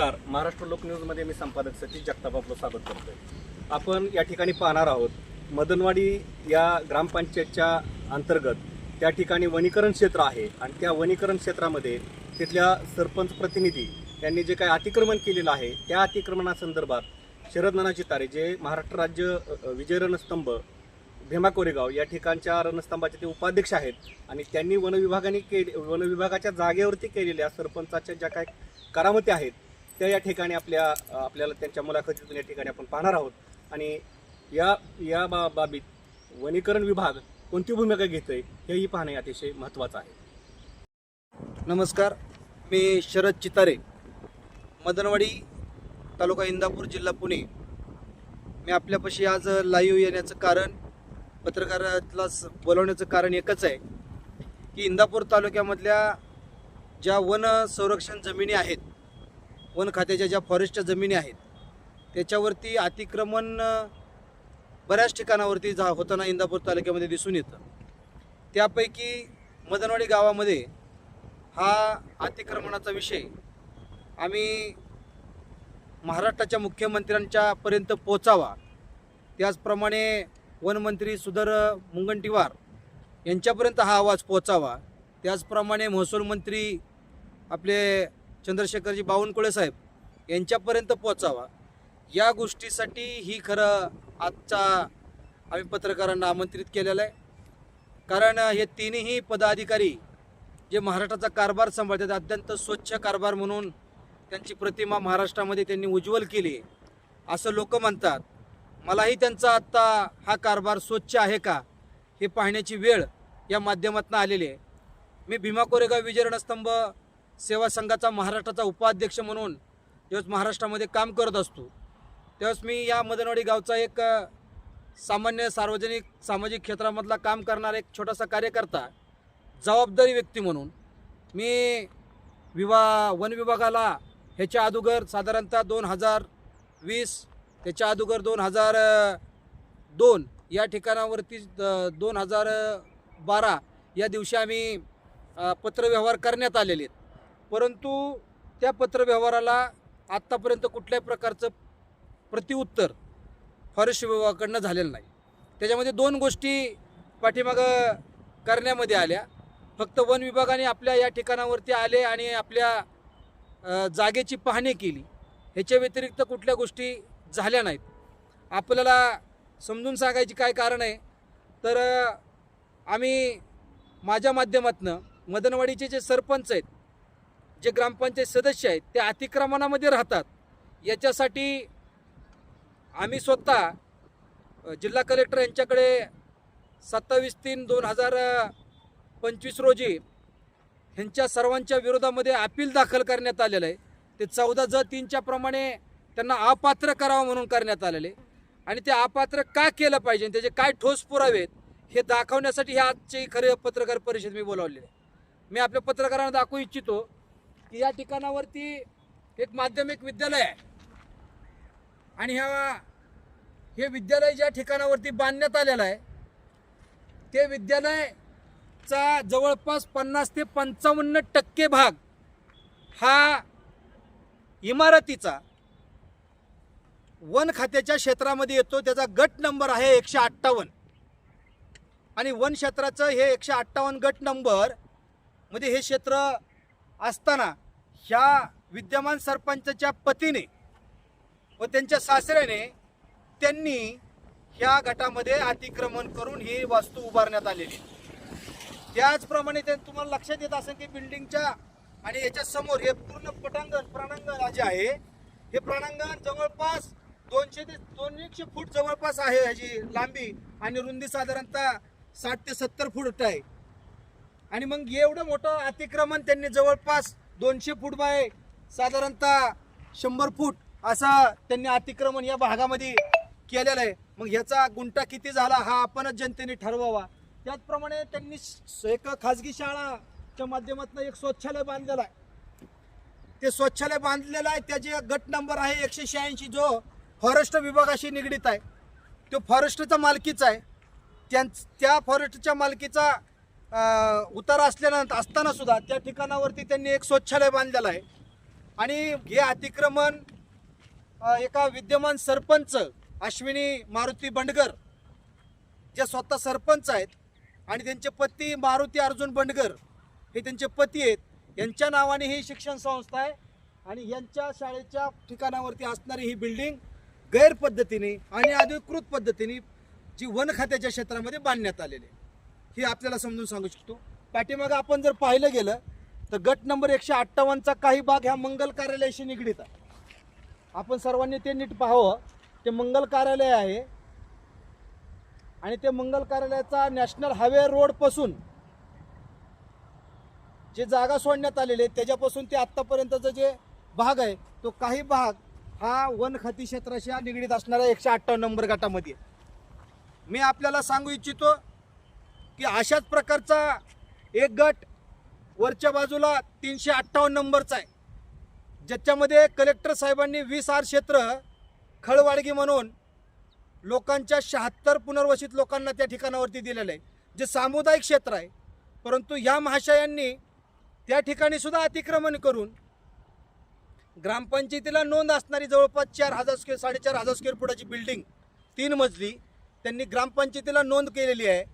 नमस्कार. महाराष्ट्र लोक न्यूजमध्ये मी संपादक सतीश जगताप आपलं स्वागत करतोय. आपण या ठिकाणी पाहणार आहोत मदनवाडी या ग्रामपंचायतच्या अंतर्गत त्या ठिकाणी वनीकरण क्षेत्र आहे आणि त्या वनीकरण क्षेत्रामध्ये तिथल्या सरपंच प्रतिनिधी यांनी जे काही अतिक्रमण केलेलं आहे त्या अतिक्रमणासंदर्भात शरद नानाजी तारे जे महाराष्ट्र राज्य विजय रणस्तंभ भीमा कोरेगाव या ठिकाणच्या रणस्तंभाचे ते उपाध्यक्ष आहेत आणि त्यांनी वनविभागाने केले वन विभागाच्या जागेवरती केलेल्या सरपंचाच्या ज्या काही करामती आहेत त्या या ठिकाणी आपल्या आपल्याला त्यांच्या मुलाखतीतून या ठिकाणी आपण पाहणार आहोत. आणि या या बा बाबीत वनीकरण विभाग कोणती भूमिका घेत आहे हेही पाहणे अतिशय महत्त्वाचं आहे. नमस्कार. मी शरद चितारे. मदनवाडी तालुका इंदापूर जिल्हा पुणे. मी आपल्यापाशी आज लाईव्ह येण्याचं कारण पत्रकारातला स- बोलवण्याचं कारण एकच आहे की इंदापूर तालुक्यामधल्या ज्या वन संरक्षण जमिनी आहेत वन खात्याच्या ज्या फॉरेस्टच्या जमिनी आहेत त्याच्यावरती अतिक्रमण बऱ्याच ठिकाणावरती जा होताना इंदापूर तालुक्यामध्ये दिसून येतं. त्यापैकी मदनवाडी गावामध्ये हा अतिक्रमणाचा विषय आम्ही महाराष्ट्राच्या मुख्यमंत्र्यांच्यापर्यंत पोचावा त्याचप्रमाणे वनमंत्री सुधर मुंगंटीवार यांच्यापर्यंत हा आवाज पोचावा त्याचप्रमाणे महसूल मंत्री आपले चंद्रशेखरजी बावनकुळे साहेब यांच्यापर्यंत पोचावा या गोष्टीसाठी ही खरं आजचा आम्ही पत्रकारांना आमंत्रित केलेलं आहे. कारण हे तिन्ही पदाधिकारी जे महाराष्ट्राचा कारभार सांभाळतात अत्यंत स्वच्छ कारभार म्हणून त्यांची प्रतिमा महाराष्ट्रामध्ये त्यांनी उज्ज्वल केली असं लोक म्हणतात. मलाही त्यांचा आत्ता हा कारभार स्वच्छ आहे का हे पाहण्याची वेळ या माध्यमातून आलेली आहे. मी भीमा कोरेगाव विजयरणस्तंभ सेवा संघाचा महाराष्ट्राचा उपाध्यक्ष म्हणून तेव्हाच महाराष्ट्रामध्ये काम करत असतो. तेव्हाच मी या मदनवाडी गावचा एक सामान्य सार्वजनिक सामाजिक क्षेत्रामधला काम करणारा एक छोटासा कार्यकर्ता जबाबदारी व्यक्ती म्हणून मी विवा वन विभागाला ह्याच्या अगोदर साधारणतः दोन हजार वीस त्याच्या अगोदर दोन हजार दोन या ठिकाणावरती दोन हजार बारा या दिवशी आम्ही पत्रव्यवहार करण्यात आलेले आहेत. परंतु त्या पत्रव्यवहाराला आत्तापर्यंत कुठल्याही प्रकारचं प्रतिउत्तर फॉरेस्ट विभागाकडनं झालेलं नाही. त्याच्यामध्ये दोन गोष्टी पाठीमागं करण्यामध्ये आल्या. फक्त वन विभागाने आपल्या या ठिकाणावरती आले आणि आपल्या जागेची पाहणी केली. ह्याच्या व्यतिरिक्त कुठल्या गोष्टी झाल्या नाहीत. आपल्याला समजून सांगायची काय कारण आहे? तर आम्ही माझ्या माध्यमातनं मदनवाडीचे जे सरपंच आहेत जे ग्रामपंचायत सदस्य आहेत ते अतिक्रमणामध्ये राहतात. याच्यासाठी आम्ही स्वतः जिल्हा कलेक्टर यांच्याकडे सत्तावीस तीन दोन हजार पंचवीस रोजी ह्यांच्या सर्वांच्या विरोधामध्ये अपील दाखल करण्यात आलेलं आहे. ते चौदा ज तीनच्या प्रमाणे त्यांना अपात्र करावं म्हणून करण्यात आलेले आणि ते अपात्र का केलं पाहिजे त्याचे काय ठोस पुरावे हे दाखवण्यासाठी हे आजची खरे पत्रकार परिषद मी बोलावलेली आहे. मी आपल्या पत्रकारांना दाखवू इच्छितो की या ठिकाणावरती एक माध्यमिक विद्यालय आहे. आणि ह्या हे विद्यालय ज्या ठिकाणावरती बांधण्यात आलेलं आहे ते विद्यालयचा जवळपास पन्नास ते पंचावन्न टक्के भाग हा इमारतीचा वन खात्याच्या क्षेत्रामध्ये येतो. त्याचा गट नंबर आहे एकशे अठ्ठावन्न. आणि वन क्षेत्राचं हे एकशे अठ्ठावन्न गट नंबरमध्ये हे क्षेत्र असताना ह्या विद्यमान सरपंचाच्या पतीने व त्यांच्या सासऱ्याने त्यांनी ह्या गटामध्ये अतिक्रमण करून ही वास्तू उभारण्यात आलेली त्याचप्रमाणे ते तुम्हाला लक्षात येत असेल की बिल्डिंगच्या आणि याच्या समोर हे पूर्ण पटांगण प्राणांगण जे आहे हे प्राणांगण जवळपास दोनशे ते दोनशे फूट जवळपास आहे ह्याची लांबी आणि रुंदी साधारणतः साठ ते सत्तर फूट आहे. आणि मग एवढं मोठं अतिक्रमण त्यांनी जवळपास दोनशे फूट बाय साधारणतः शंभर फूट असं त्यांनी अतिक्रमण या भागामध्ये केलेलं आहे. मग ह्याचा गुंटा किती झाला हा आपणच जनतेने ठरवावा. त्याचप्रमाणे त्यांनी एक खाजगी शाळाच्या माध्यमातून एक स्वच्छालय बांधलेलं आहे. ते स्वच्छालय बांधलेलं आहे त्याचे गट नंबर आहे एकशे शहाऐंशी जो फॉरेस्ट विभागाशी निगडीत आहे. तो फॉरेस्टचा मालकीचा आहे. त्यां त्या फॉरेस्टच्या मालकीचा उतार असल्यानंतर असताना सुद्धा त्या ठिकाणावरती त्यांनी एक स्वच्छालय बांधलेलं आहे. आणि हे अतिक्रमण एका विद्यमान सरपंच अश्विनी मारुती बंडगर जे स्वतः सरपंच आहेत आणि त्यांचे पती मारुती अर्जुन बंडगर हे त्यांचे पती आहेत. यांच्या नावाने ही शिक्षण संस्था आहे आणि यांच्या शाळेच्या ठिकाणावरती असणारी ही बिल्डिंग गैरपद्धतीने आणि अधिकृत पद्धतीने जी वन खात्याच्या क्षेत्रामध्ये बांधण्यात आलेली आहे. हे आपल्याला समजून सांगू शकतो. पाठीमागं आपण जर पाहिलं गेलं तर गट नंबर एकशे अठ्ठावन्नचा काही भाग ह्या मंगल कार्यालयाशी निगडीत आहे. आपण सर्वांनी ते नीट पाहावं. ते मंगल कार्यालय आहे. आणि ते मंगल कार्यालयाचा नॅशनल हायवे रोडपासून जे जागा सोडण्यात आलेले त्याच्यापासून ते आत्तापर्यंतचा जे भाग आहे तो काही भाग हा वन खाती क्षेत्राशी निगडीत असणाऱ्या एकशे अठ्ठावन्न नंबर गटामध्ये मी आपल्याला सांगू इच्छितो की अशाच प्रकारचा एक गट वरच्या बाजूला तीनशे अठ्ठावन्न नंबरचा आहे. ज्याच्यामध्ये कलेक्टर साहेबांनी वीस आर क्षेत्र खळवाडगी म्हणून लोकांच्या शहात्तर पुनर्वसित लोकांना त्या ठिकाणावरती दिलेलं आहे. जे सामुदायिक क्षेत्र आहे परंतु ह्या महाशयांनी त्या ठिकाणी सुद्धा अतिक्रमण करून ग्रामपंचायतीला नोंद असणारी जवळपास चार हजार स्क्वेअर साडेचार हजार स्क्वेअर फुटाची बिल्डिंग तीन मजली त्यांनी ग्रामपंचायतीला नोंद केलेली आहे.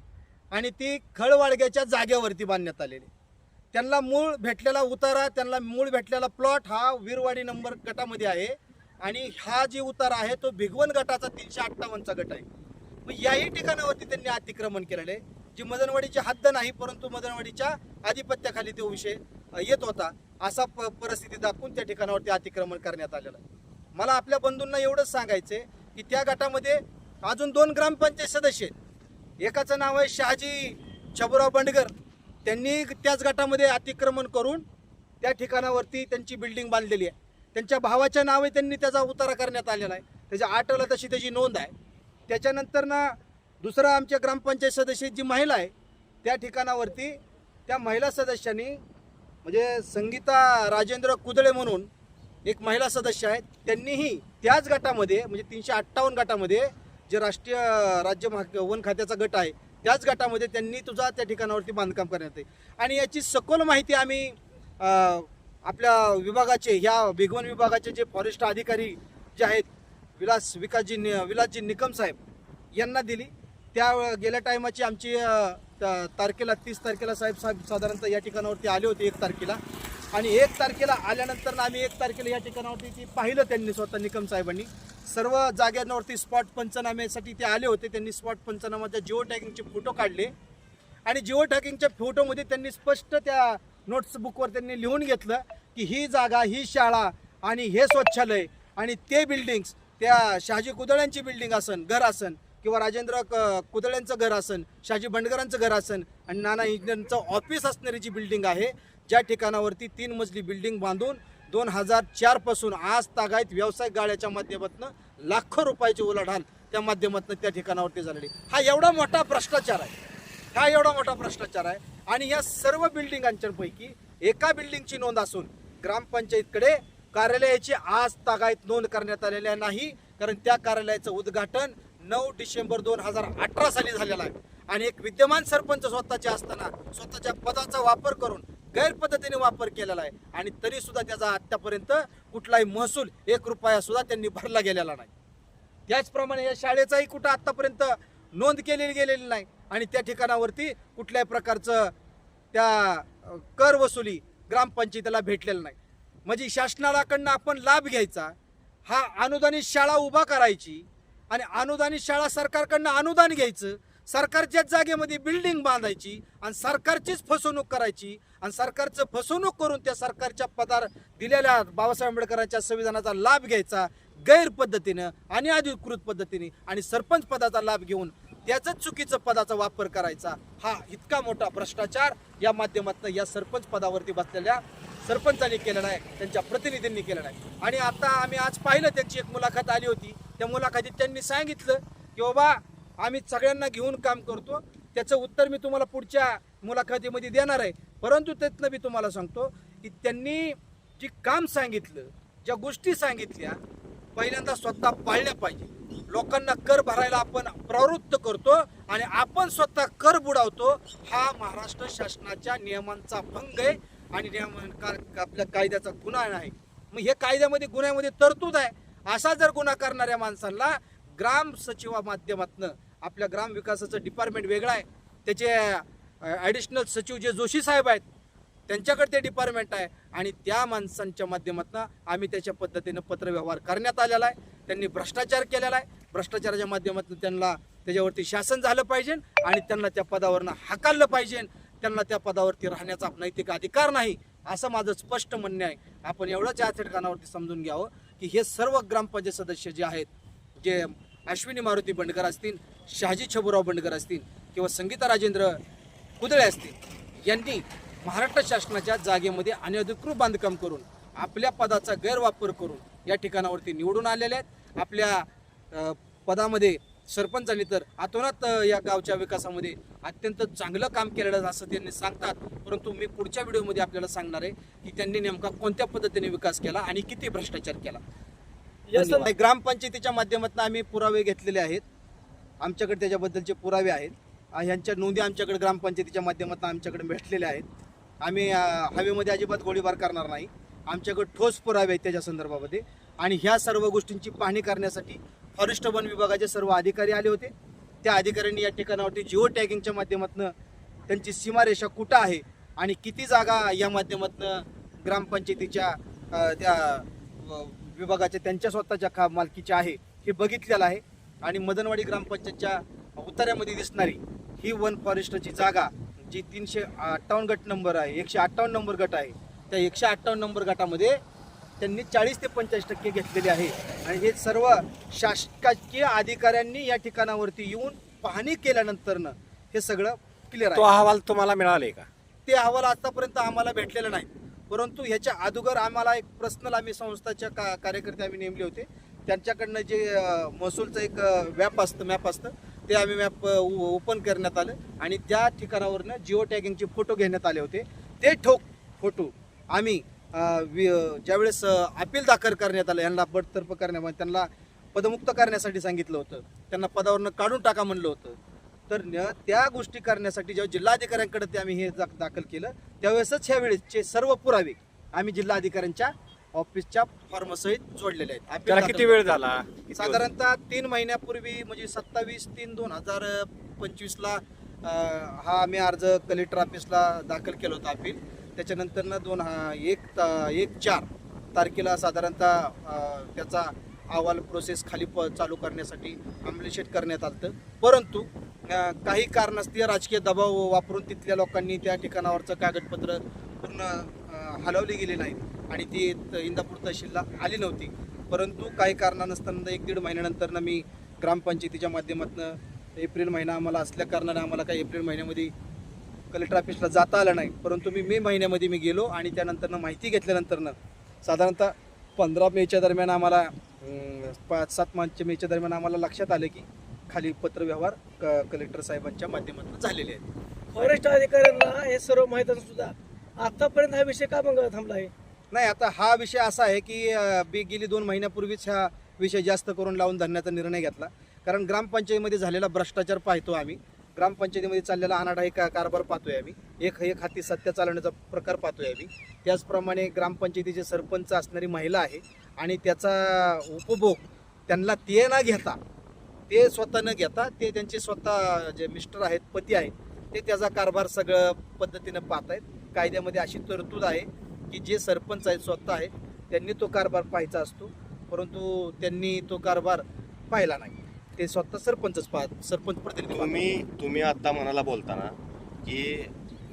आणि ती खळवाडग्याच्या जागेवरती बांधण्यात आलेली. त्यांना मूळ भेटलेला उतारा त्यांना मूळ भेटलेला प्लॉट हा वीरवाडी नंबर गटामध्ये आहे. आणि हा जी उतारा आहे तो भिगवण गटाचा तीनशे अठ्ठावन्नचा गट आहे. मग याही ठिकाणावरती त्यांनी अतिक्रमण केलेलं आहे. जी मदनवाडीची हद्द नाही परंतु मदनवाडीच्या आधिपत्याखाली तो विषय येत होता. असा प परिस्थिती दाखवून त्या ठिकाणावरती अतिक्रमण करण्यात आलेलं आहे. मला आपल्या बंधूंना एवढंच सांगायचं की त्या गटामध्ये अजून दोन ग्रामपंचायत सदस्य आहेत. एकाचं नाव आहे शहाजी छबुराव बंडगर. त्यांनी त्याच गटामध्ये अतिक्रमण करून त्या ठिकाणावरती त्यांची बिल्डिंग बांधलेली आहे. त्यांच्या भावाच्या नावे त्यांनी त्याचा उतारा करण्यात आलेला आहे. त्याच्या आटला तशी त्याची नोंद आहे. त्याच्यानंतर ना दुसरा आमच्या ग्रामपंचायत सदस्य जी महिला आहे त्या ठिकाणावरती त्या महिला सदस्यांनी म्हणजे संगीता राजेंद्र कुदळे म्हणून एक महिला सदस्य आहेत त्यांनीही त्याच गटामध्ये म्हणजे तीनशे अठ्ठावन्न गटामध्ये जे राष्ट्रीय राज्य महा- वन खात्याचा गट आहे त्याच गटामध्ये त्यांनी तुझा त्या ठिकाणावरती बांधकाम करण्यात आहे आणि याची सखोल माहिती आम्ही आपल्या विभागाचे ह्या भिगवण विभागाचे जे फॉरेस्ट अधिकारी जे आहेत विलास विकासजी नि- विलासजी निकम साहेब यांना दिली. त्या गेल्या टायमाची आमची त- तारखेला तीस तारखेला साहेब साहेब साधारणतः या ठिकाणावरती आले होते एक तारखेला. आणि एक तारखेला आल्यानंतर ना आम्ही एक तारखेला या ठिकाणावरती ती पाहिलं त्यांनी स्वतः निकम साहेबांनी. सर्व जाग्यांवरती स्पॉट पंचनाम्यासाठी ते आले होते. त्यांनी स्पॉट पंचनामाच्या जिओ टॅगिंगचे फोटो काढले. आणि जिओ टॅगिंगच्या फोटोमध्ये त्यांनी स्पष्ट त्या नोट्सबुकवर त्यांनी लिहून घेतलं की ही जागा ही शाळा आणि हे स्वच्छालय आणि ते बिल्डिंग्स त्या शहाजी कुदळ्यांची बिल्डिंग असन घर असन किंवा राजेंद्र क- कुदळ्यांचं घर असन शहाजी बंडगरांचं घर असन आणि नाना इंजिनियरचं ऑफिस असणारी जी बिल्डिंग आहे ज्या ठिकाणावरती तीन मजली बिल्डिंग बांधून दोन हजार चारपासून आज तागायत व्यावसायिक गाड्याच्या माध्यमातून लाखो रुपयाची उलाढाल त्या माध्यमातून त्या ठिकाणावरती झालेली. हा एवढा मोठा भ्रष्टाचार आहे. हा एवढा मोठा भ्रष्टाचार आहे. आणि या सर्व बिल्डिंगांच्यापैकी एका बिल्डिंगची नोंद असून ग्रामपंचायतकडे कार्यालयाची आज तागायत नोंद करण्यात आलेल्या नाही कारण त्या कार्यालयाचं उद्घाटन नऊ डिसेंबर दोन हजार अठरा साली झालेलं आहे. आणि एक विद्यमान सरपंच स्वतःचे असताना स्वतःच्या पदाचा वापर करून गैरपद्धतीने वापर केलेला आहे. आणि तरी सुद्धा त्याचा आतापर्यंत कुठलाही महसूल एक रुपया सुद्धा त्यांनी भरला गेलेला नाही. त्याचप्रमाणे या शाळेचाही कुठं आतापर्यंत नोंद केलेली गेलेली नाही. आणि त्या ठिकाणावरती कुठल्याही प्रकारचं त्या कर वसुली ग्रामपंचायतीला भेटलेलं नाही. म्हणजे शासनाकडनं आपण लाभ घ्यायचा हा अनुदानित शाळा उभा करायची आणि अनुदानित शाळा सरकारकडनं अनुदान घ्यायचं सरकारच्याच जागेमध्ये बिल्डिंग बांधायची आणि सरकारचीच फसवणूक करायची आणि सरकारचं फसवणूक करून त्या सरकारच्या पदार दिलेल्या बाबासाहेब आंबेडकरांच्या संविधानाचा लाभ घ्यायचा गैरपद्धतीनं आणि अधिकृत पद्धतीने आणि सरपंच पदाचा लाभ घेऊन त्याचाच चुकीचं पदाचा वापर करायचा हा इतका मोठा भ्रष्टाचार या माध्यमातून या सरपंच पदावरती बसलेल्या सरपंचांनी केलेला आहे त्यांच्या प्रतिनिधींनी केलेला आहे आणि आता आम्ही आज पाहिलं त्यांची एक मुलाखत आली होती. त्या मुलाखतीत त्यांनी सांगितलं की बाबा आम्ही सगळ्यांना घेऊन काम करतो. त्याचं उत्तर मी तुम्हाला पुढच्या मुलाखतीमध्ये देणार आहे. परंतु त्यातनं मी तुम्हाला सांगतो की त्यांनी जी काम सांगितलं ज्या गोष्टी सांगितल्या पहिल्यांदा स्वतः पाळल्या पाहिजे. लोकांना कर भरायला आपण प्रवृत्त करतो आणि आपण स्वतः कर बुडावतो हा महाराष्ट्र शासनाच्या नियमांचा भंग आहे आणि नियम आपल्या कायद्याचा गुन्हा आहे मग हे कायद्यामध्ये गुन्ह्यामध्ये तरतूद आहे. असा जर गुन्हा करणाऱ्या माणसांना ग्राम सचिवा माध्यमातनं आपल्या ग्राम विकासाचं डिपार्टमेंट वेगळं आहे. त्याचे ॲडिशनल सचिव जे जोशी साहेब आहेत त्यांच्याकडे ते डिपार्टमेंट आहे. आणि त्या माणसांच्या माध्यमातून आम्ही त्याच्या पद्धतीनं पत्रव्यवहार करण्यात आलेला आहे. त्यांनी भ्रष्टाचार केलेला आहे. भ्रष्टाचाराच्या माध्यमातून त्यांना त्याच्यावरती शासन झालं पाहिजे आणि त्यांना त्या पदावरनं हाकाललं पाहिजे. त्यांना त्या पदावरती राहण्याचा नैतिक अधिकार नाही असं माझं स्पष्ट म्हणणं आहे. आपण एवढंच या ठिकाणावरती समजून घ्यावं की हे सर्व ग्रामपंचायत सदस्य जे आहेत जे अश्विनी मारुती बंडकर असतील शहाजी छबुराव बंडकर असतील किंवा संगीता राजेंद्र कुदळे असतील यांनी महाराष्ट्र शासनाच्या जागेमध्ये अनधिकृत बांधकाम करून आपल्या पदाचा गैरवापर करून या ठिकाणावरती निवडून आलेले आहेत. आपल्या पदामध्ये सरपंचांनी तर अतोनात अ, या गावच्या विकासामध्ये अत्यंत चांगलं काम केलेलं असं त्यांनी सांगतात. परंतु मी पुढच्या व्हिडिओमध्ये आपल्याला सांगणार आहे की त्यांनी नेमका कोणत्या पद्धतीने विकास केला आणि किती भ्रष्टाचार केला. ग्रामपंचायतीच्या माध्यमातून आम्ही पुरावे घेतलेले आहेत. आमच्याकडे त्याच्याबद्दलचे पुरावे आहेत. ह्यांच्या नोंदी आमच्याकडे ग्रामपंचायतीच्या माध्यमातून आमच्याकडे भेटलेल्या आहेत. आम्ही हवेमध्ये अजिबात गोळीबार करणार नाही. आमच्याकडे ठोस पुरावे आहेत त्याच्या संदर्भामध्ये. आणि ह्या सर्व गोष्टींची पाहणी करण्यासाठी फॉरेस्ट वन विभागाचे सर्व अधिकारी आले होते. त्या अधिकाऱ्यांनी या ठिकाणावरती जिओ टॅगिंगच्या माध्यमातून त्यांची सीमारेषा कुठं आहे आणि किती जागा या माध्यमातून ग्रामपंचायतीच्या त्या विभागाच्या त्यांच्या स्वतःच्या खा मालकीच्या आहे हे बघितलेलं आहे. आणि मदनवाडी ग्रामपंचायतच्या उतार्यामध्ये दिसणारी ही वन फॉरेस्टची जागा जी तीनशे अठ्ठावन्न गट नंबर आहे एकशे अठ्ठावन्न नंबर गट आहे त्या एकशे अठ्ठावन्न नंबर गटामध्ये त्यांनी चाळीस ते पंचेचाळीस टक्के घेतलेले आहे. आणि हे सर्व शासकीय अधिकाऱ्यांनी या ठिकाणावरती येऊन पाहणी केल्यानंतरनं हे सगळं क्लिअर तो अहवाल तुम्हाला मिळाले का? ते अहवाल आतापर्यंत आम्हाला भेटलेलं नाही. परंतु ह्याच्या अगोदर आम्हाला एक पर्सनल आम्ही संस्थाच्या का कार्यकर्ते आम्ही नेमले होते. त्यांच्याकडनं जे महसूलचं एक अं, व्याप असतं मॅप असतं ते आम्ही मॅप ओपन करण्यात आलं. आणि त्या ठिकाणावरनं जिओ टॅगिंगचे फोटो घेण्यात आले होते ते ठोक फोटो आम्ही वि- ज्यावेळेस अपील दाखल करण्यात आलं यांना बडतर्फ करण्यामध्ये त्यांना पदमुक्त करण्यासाठी सांगितलं होतं. त्यांना पदावरनं काढून टाका म्हणलं होतं. तर न- त्या गोष्टी करण्यासाठी जेव्हा जिल्हाधिकाऱ्यांकडे ते आम्ही हे दाखल केलं त्यावेळेसच ह्या वेळेसचे सर्व पुरावे आम्ही जिल्हाधिकाऱ्यांच्या ऑफिसच्या फॉर्मसहित जोडलेले आहेत त्याला किती वेळ झाला किती? साधारणतः तीन महिन्यापूर्वी म्हणजे सत्तावीस तीन दोन हजार पंचवीसला हा आम्ही अर्ज कलेक्टर ऑफिसला दाखल केला होता अपील त्याच्यानंतरनं दोन हा- एक ता- एक चार तारखेला साधारणतः अं, त्याचा अहवाल प्रोसेस खाली प चालू करण्यासाठी अंमलशेट करण्यात आलं. परंतु अं, काही कारणास्तव राजकीय दबाव वापरून तिथल्या लोकांनी त्या ठिकाणावरचं कागदपत्र पूर्ण हलवली गेली नाहीत आणि ती त- इंदापूर तहसीलला आली नव्हती. परंतु काही कारणानसताना एक दीड महिन्यानंतर मी ग्रामपंचायतीच्या माध्यमातून एप्रिल महिना आम्हाला असल्या कारणाने आम्हाला काही एप्रिल महिन्यामध्ये कलेक्टर ऑफिसला जाता आलं नाही. परंतु मी मे महिन्यामध्ये मी गेलो आणि त्यानंतरनं माहिती घेतल्यानंतरनं साधारणतः पंधरा मेच्या दरम्यान आम्हाला पाच सात मार्चच्या मेच्या दरम्यान आम्हाला लक्षात आलं की खाली पत्रव्यवहार क कलेक्टर साहेबांच्या माध्यमातून झालेले आहेत. फॉरेस्ट अधिकाऱ्यांना हे सर्व माहीत असून सुद्धा आतापर्यंत हा विषय का मग थांबला आहे? नाही आता हा विषय असा आहे की अं, बी गेली दोन महिन्यापूर्वीच हा विषय जास्त करून लावून धरण्याचा निर्णय घेतला. कारण ग्रामपंचायतीमध्ये झालेला भ्रष्टाचार पाहतो आम्ही. ग्रामपंचायतीमध्ये चाललेला अनाडा एक कारभार पाहतोय आम्ही. एक एक हाती सत्य चालवण्याचा प्रकार पाहतोय आम्ही. त्याचप्रमाणे ग्रामपंचायतीचे सरपंच असणारी महिला आहे आणि त्याचा उपभोग त्यांना ते न घेता ते स्वतः न घेता ते त्यांचे स्वतः जे मिस्टर आहेत पती आहेत ते त्याचा कारभार सगळं पद्धतीनं पाहत आहेत कायद्यामध्ये अशी तरतूद आहे की जे सरपंच आहेत स्वतः आहेत त्यांनी तो कारभार पाहायचा असतो परंतु त्यांनी तो कारभार पाहिला नाही ते स्वतः सरपंचच पाहत सरपंच प्रतिनिधी. तुम्ही तुम्ही आता म्हणाला बोलताना की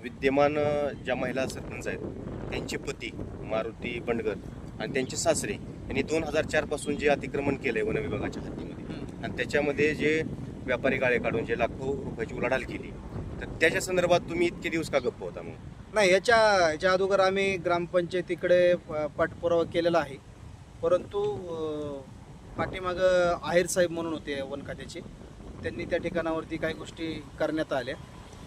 विद्यमान ज्या महिला सरपंच आहेत त्यांचे पती मारुती बंडगर आणि त्यांचे सासरे यांनी दोन हजार चारपासून जे अतिक्रमण केलंय वन विभागाच्या हद्दीमध्ये. आणि त्याच्यामध्ये जे व्यापारी गाळे काढून जे लाखो रुपयाची उलाढाल केली तर त्याच्या संदर्भात तुम्ही इतके दिवस का गप्प होता मग नाही याच्या याच्या अगोदर आम्ही ग्रामपंचायतीकडे प- पाठपुरावा केलेला आहे. परंतु अं, पाठीमागं आहेर साहेब म्हणून होते वन खात्याचे. त्यांनी त्या ठिकाणावरती काही गोष्टी करण्यात आल्या.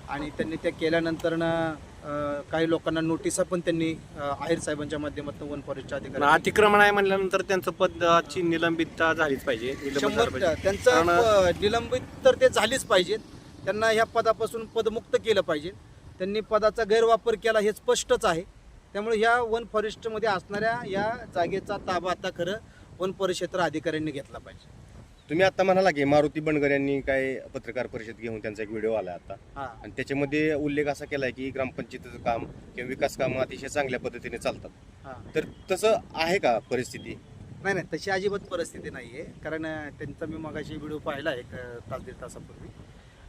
आणि त्यांनी त्या केल्यानंतरनं अं, काही लोकांना नोटिसा पण त्यांनी अं, आहेर साहेबांच्या माध्यमातून वन फॉरेस्टच्या अधिकारी अतिक्रमण आहे म्हणल्यानंतर त्यांचं पदाची निलंबितता झालीच पाहिजे निलंबन झालं. त्यांचं कारण- निलंबित तर ते झालीच पाहिजेत. त्यांना ह्या पदापासून पदमुक्त केलं पाहिजे. त्यांनी पदाचा गैरवापर केला हे स्पष्टच आहे. त्यामुळे ह्या वन फॉरेस्टमध्ये असणाऱ्या या जागेचा ताबा आता खरं वन परिक्षेत्र अधिकाऱ्यांनी घेतला पाहिजे. तुम्ही आता म्हणाला की मारुती बंडगर यांनी काय पत्रकार परिषद घेऊन त्यांचा एक व्हिडिओ आला आता. हां. आणि त्याच्यामध्ये उल्लेख असा केलाय की ग्रामपंचायतीचं काम किंवा विकास कामं अतिशय चांगल्या पद्धतीने चालतात. हां. तर तसं आहे का परिस्थिती? नाही नाही तशी अजिबात परिस्थिती नाही आहे कारण अं, त्यांचा मी मगाशी व्हिडिओ पाहिला एक अं, तास दीड तासापूर्वी.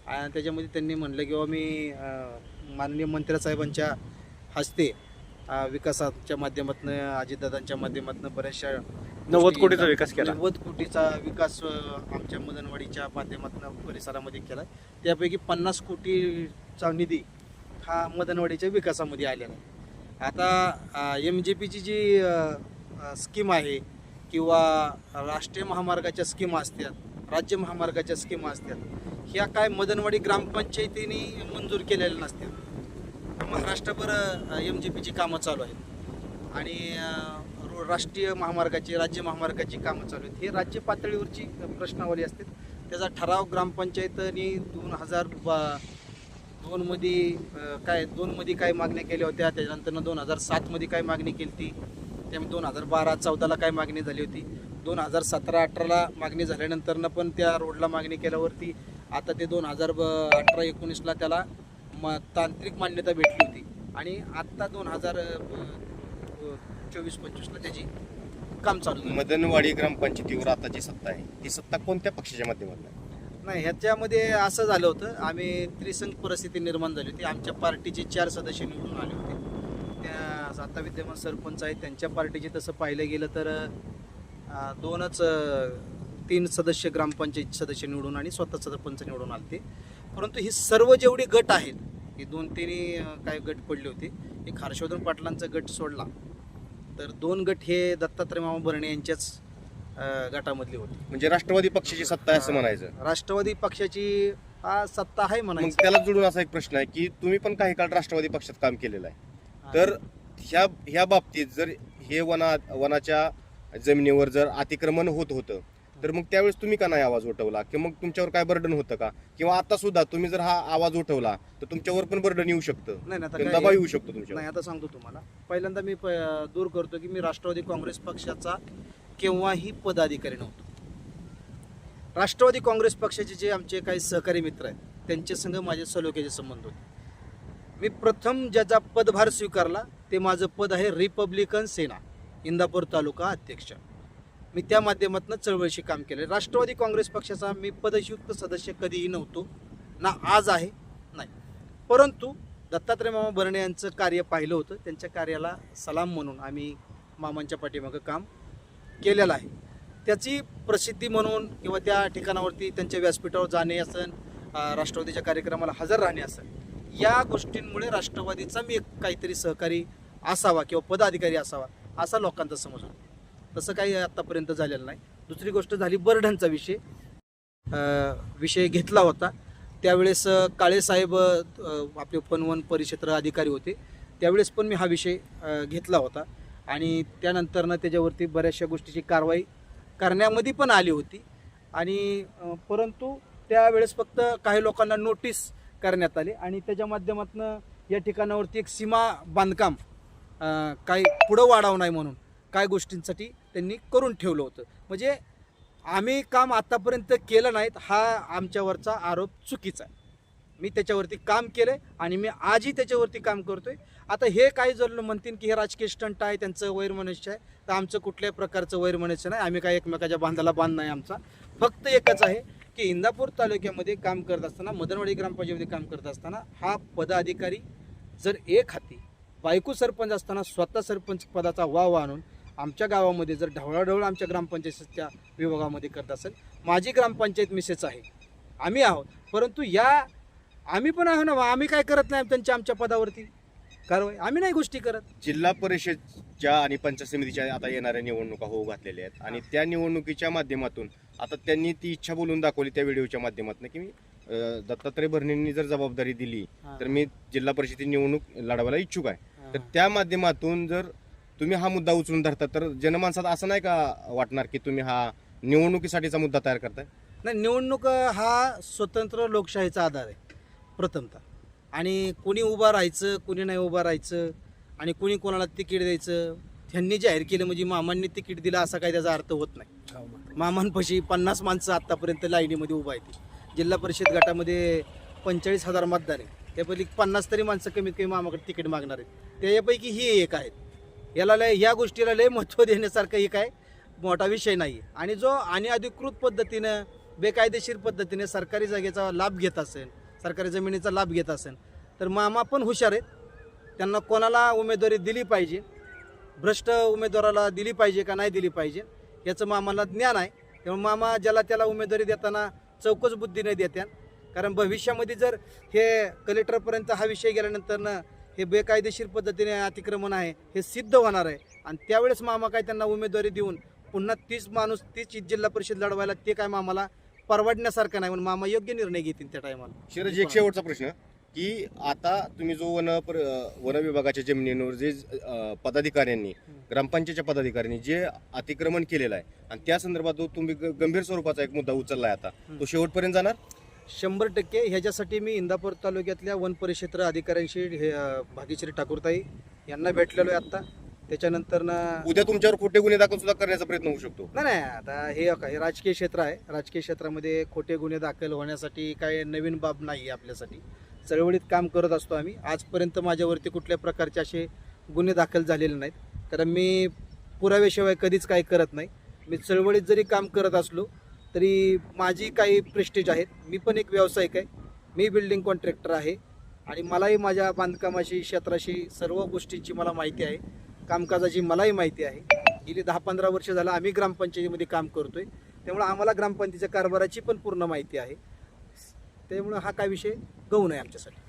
आणि त्याच्यामध्ये त्यांनी म्हणलं की बाबा मी अं, माननीय मंत्र्यासाहेबांच्या हस्ते विकासाच्या माध्यमातून अजितदादांच्या माध्यमातून बऱ्याचशा नव्वद कोटीचा. विकास केला. नव्वद कोटीचा विकास आमच्या मदनवाडीच्या माध्यमातून परिसरामध्ये केला. त्यापैकी पन्नास कोटीचा निधी हा मदनवाडीच्या विकासामध्ये आलेला आहे. आता एम जे पीची जी स्कीम आहे किंवा राष्ट्रीय महामार्गाच्या स्कीमा असतात राज्य महामार्गाच्या स्कीमा असतात ह्या काय मदनवाडी ग्रामपंचायतीने मंजूर केलेल्या नसत्या. महाराष्ट्रभर एम जे पीची कामं चालू आहेत. आणि रो- राष्ट्रीय महामार्गाची राज्य महामार्गाची कामं चालू आहेत. हे राज्य पातळीवरची प्रश्नावली असते त्याचा ठराव ग्रामपंचायतनी दोन हजार बा दोनमध्ये काय दोनमध्ये काय मागण्या केल्या होत्या. त्याच्यानंतर दोन हजार सातमध्ये काय मागणी केली ती त्यामुळे दोन हजार बारा चौदाला काय मागणी झाली होती. दोन हजार सतरा अठराला मागणी झाल्यानंतरनं पण त्या रोडला मागणी केल्यावरती आता ते दोन हजार अठरा एकोणीसला त्याला म तांत्रिक मान्यता भेटली होती आणि आत्ता दोन हजार चोवीस पंचवीसला त्याची काम चालू. मदनवाडी ग्रामपंचायतीवर आता जी सत्ता आहे ती सत्ता कोणत्या पक्षाच्या माध्यमातून आहे? नाही ह्याच्यामध्ये असं झालं होतं आम्ही त्रिसंग परिस्थिती निर्माण झाली होती आमच्या पार्टीचे चार सदस्य निवडून आले होते त्या आता विद्यमान सरपंच आहेत त्यांच्या पार्टीचे तसं पाहिलं गेलं तर दोनच तीन सदस्य ग्रामपंचायत सदस्य निवडून आणि स्वतः सरपंच निवडून आले ते परंतु ही सर्व जेवढी गट आहेत ही दोन तिन्ही अं, काय गट पडले होते एक हर्षवर्धन पाटलांचा गट सोडला. तर दोन गट हे दत्तात्रय मामा बर्णे यांच्याच गटामधले होते. म्हणजे राष्ट्रवादी पक्षाची सत्ता आहे असं म्हणायचं. राष्ट्रवादी पक्षाची हा सत्ता आहे मग म्हणायचं त्याला जोडून असा एक प्रश्न आहे की तुम्ही पण काही काळ राष्ट्रवादी पक्षात काम केलेलं आहे. तर ह्या ह्या बाबतीत जर हे वना वनाच्या जमिनीवर जर अतिक्रमण होत होतं तर मग त्यावेळेस तुम्ही का नाही आवाज उठवला? किंवा मग तुमच्यावर काय बर्डन होतं का? किंवा आता सुद्धा तुम्ही जर हा आवाज उठवला तर तुमच्यावर पण बर्डन येऊ शकतं? नाही नाही, आता काय दबाव येऊ शकतो तुमच्यावर? नाही आता सांगतो तुम्हाला. पहिल्यांदा मी प- दूर करतो की मी राष्ट्रवादी काँग्रेस पक्षाचा केव्हाही पदाधिकारी नव्हतो. राष्ट्रवादी काँग्रेस पक्षाचे जे आमचे काही सहकारी मित्र आहेत त्यांच्या संघ माझे सलोख्याचे संबंध होते. मी प्रथम ज्याचा पदभार स्वीकारला ते माझं पद आहे रिपब्लिकन सेना इंदापूर तालुका अध्यक्ष. मी त्या माध्यमातून चळवळीशी काम केलं राष्ट्रवादी काँग्रेस पक्षाचा मी पदयुक्त सदस्य कधीही नव्हतो ना आज आहे नाही. परंतु दत्तात्रय मामा बर्णे यांचं कार्य पाहिलं होतं. त्यांच्या कार्याला सलाम म्हणून आम्ही मामांच्या पाठीमागं काम केलेलं आहे. त्याची प्रसिद्धी म्हणून किंवा त्या ठिकाणावरती त्यांच्या व्यासपीठावर जाणे असेल राष्ट्रवादीच्या कार्यक्रमाला हजर राहणे असेल या गोष्टींमुळे राष्ट्रवादीचा मी एक काहीतरी सहकारी असावा किंवा पदाधिकारी असावा असा लोकांचा समज होता. तसं काही आत्तापर्यंत झालेलं नाही. दुसरी गोष्ट झाली बर्डनचा विषय. विषय घेतला होता. त्यावेळेस काळेसाहेब आपले पनवन परिक्षेत्र अधिकारी होते. त्यावेळेस पण मी हा विषय घेतला होता. आणि त्यानंतरनं त्याच्यावरती बऱ्याचशा गोष्टीची कारवाई करण्यामध्ये पण आली होती. आणि परंतु त्यावेळेस फक्त काही लोकांना नोटीस करण्यात आली. आणि त्याच्या माध्यमातून या ठिकाणावरती एक सीमा बांधकाम काही पुढं वाढावं नाही म्हणून काय गोष्टींसाठी त्यांनी करून ठेवलं होतं. म्हणजे आम्ही काम आत्तापर्यंत केलं नाहीत हा आमच्यावरचा आरोप चुकीचा आहे. मी त्याच्यावरती काम केलं आहे आणि मी आजही त्याच्यावरती काम करतो आहे आता हे काही जर म्हणतील की हे राजकीय स्टंट आहे त्यांचं वैरमनुष्य आहे तर आमचं कुठल्याही प्रकारचं वैरमनुष्य नाही. आम्ही काय एकमेकाच्या बांधाला बांध नाही आमचा. फक्त एकच आहे की इंदापूर तालुक्यामध्ये काम करत असताना मदनवाडी ग्रामपंचायतीमध्ये काम करत असताना हा पदाधिकारी जर एक हाती बायको सरपंच असताना स्वतः सरपंच पदाचा वाव आणून आमच्या गावामध्ये जर ढवळाढवळ आमच्या ग्रामपंचायतीच्या विभागामध्ये करत असेल माझी ग्रामपंचायत मिसेस आहे. आम्ही आहोत. परंतु या आम्ही पण आहो ना आम्ही काय करत नाही त्यांच्या आमच्या पदावरती? कारवाई? आम्ही नाही गोष्टी करत. जिल्हा परिषदच्या आणि पंचायत समितीच्या आता येणाऱ्या निवडणुका होऊ घातलेल्या आहेत. आणि त्या निवडणुकीच्या माध्यमातून आता त्यांनी ती इच्छा बोलून दाखवली त्या व्हिडिओच्या माध्यमातून की मी दत्तात्रय भरणेंनी जर जबाबदारी दिली तर मी जिल्हा परिषदेची निवडणूक लढवायला इच्छुक आहे. तर त्या माध्यमातून जर तुम्ही हा मुद्दा उचलून धरता तर जनमानसात असं नाही का वाटणार की तुम्ही हा निवडणुकीसाठीचा मुद्दा तयार करताय? नाही निवडणूक हा स्वतंत्र लोकशाहीचा आधार आहे प्रथमतः. आणि कोणी उभं राहायचं कोणी नाही उभं राहायचं आणि कुणी कोणाला तिकीट द्यायचं त्यांनी जाहीर केलं म्हणजे मामांनी तिकीट दिलं असा काही त्याचा अर्थ होत नाही. मामांपाशी पन्नास माणसं आत्तापर्यंत लाईनीमध्ये उभा आहेत. जिल्हा परिषद गटामध्ये पंचेचाळीस हजार मतदार आहे. त्यापैकी पन्नास तरी माणसं कमीत कमी मामाकडे तिकीट मागणार आहेत. त्याच्यापैकी ही एक आहेत. याला लय या गोष्टीला लय महत्त्व देण्यासारखं एक आहे. मोठा विषय नाही. आणि जो आणि अधिकृत पद्धतीनं बेकायदेशीर पद्धतीने सरकारी जागेचा लाभ घेत असेल सरकारी जमिनीचा लाभ घेत असेल तर मामा पण हुशार आहेत. त्यांना कोणाला उमेदवारी दिली पाहिजे भ्रष्ट उमेदवाराला दिली पाहिजे का नाही दिली पाहिजे याचं मामाला ज्ञान आहे. त्यामुळे मामा ज्याला त्याला उमेदवारी देताना चौकस बुद्धीने देत्यान कारण भविष्यामध्ये जर हे कलेक्टरपर्यंत हा विषय गेल्यानंतर ना हे बेकायदेशीर पद्धतीने अतिक्रमण आहे हे सिद्ध होणार आहे. आणि त्यावेळेस मामा काय त्यांना उमेदवारी देऊन पुन्हा तीच माणूस तीच जिल्हा परिषद लढवायला ते काय मामाला परवडण्यासारखं नाही म्हणून मामा योग्य निर्णय घेतील त्या टायमाला शिरज एक शेवटचा प्रश्न. की आता तुम्ही जो वन प्र- वन विभागाच्या जमिनींवर जे पदाधिकाऱ्यांनी ग्रामपंचायतच्या पदाधिकाऱ्यांनी जे अतिक्रमण केलेलं आहे आणि त्या संदर्भात जो तुम्ही गंभीर स्वरूपाचा एक मुद्दा उचललाय आता तो शेवटपर्यंत जाणार? शंभर टक्के ह्याच्यासाठी मी इंदापूर तालुक्यातल्या वन परिक्षेत्र अधिकाऱ्यांशी हे अ, भाग्यश्री ठाकूरताई यांना भेटलेलो आहे आत्ता. त्याच्यानंतर ना उद्या तुमच्यावर खोटे गुन्हे दाखल सुद्धा करण्याचा प्रयत्न होऊ शकतो. नाही नाही आता हे काय हे राजकीय क्षेत्र आहे. राजकीय क्षेत्रामध्ये खोटे गुन्हे दाखल होण्यासाठी काय नवीन बाब नाही आहे आपल्यासाठी. चळवळीत काम करत असतो आम्ही. आजपर्यंत माझ्यावरती कुठल्या प्रकारचे असे गुन्हे दाखल झालेले नाहीत. कारण मी पुराव्याशिवाय कधीच काही करत नाही. मी चळवळीत जरी काम करत असलो तरी माझी काही प्रेस्टेज आहेत. मी पण एक व्यावसायिक आहे. मी बिल्डिंग कॉन्ट्रॅक्टर आहे. आणि मलाही माझ्या बांधकामाशी क्षेत्राशी सर्व गोष्टींची मला माहिती आहे. कामकाजाची मलाही माहिती आहे. गेली दहा पंधरा वर्ष झालं आम्ही ग्रामपंचायतीमध्ये काम करतो आहे त्यामुळं आम्हाला ग्रामपंचायतीच्या कारभाराची पण पूर्ण माहिती आहे. त्यामुळं हा काय विषय गौण आहे आमच्यासाठी.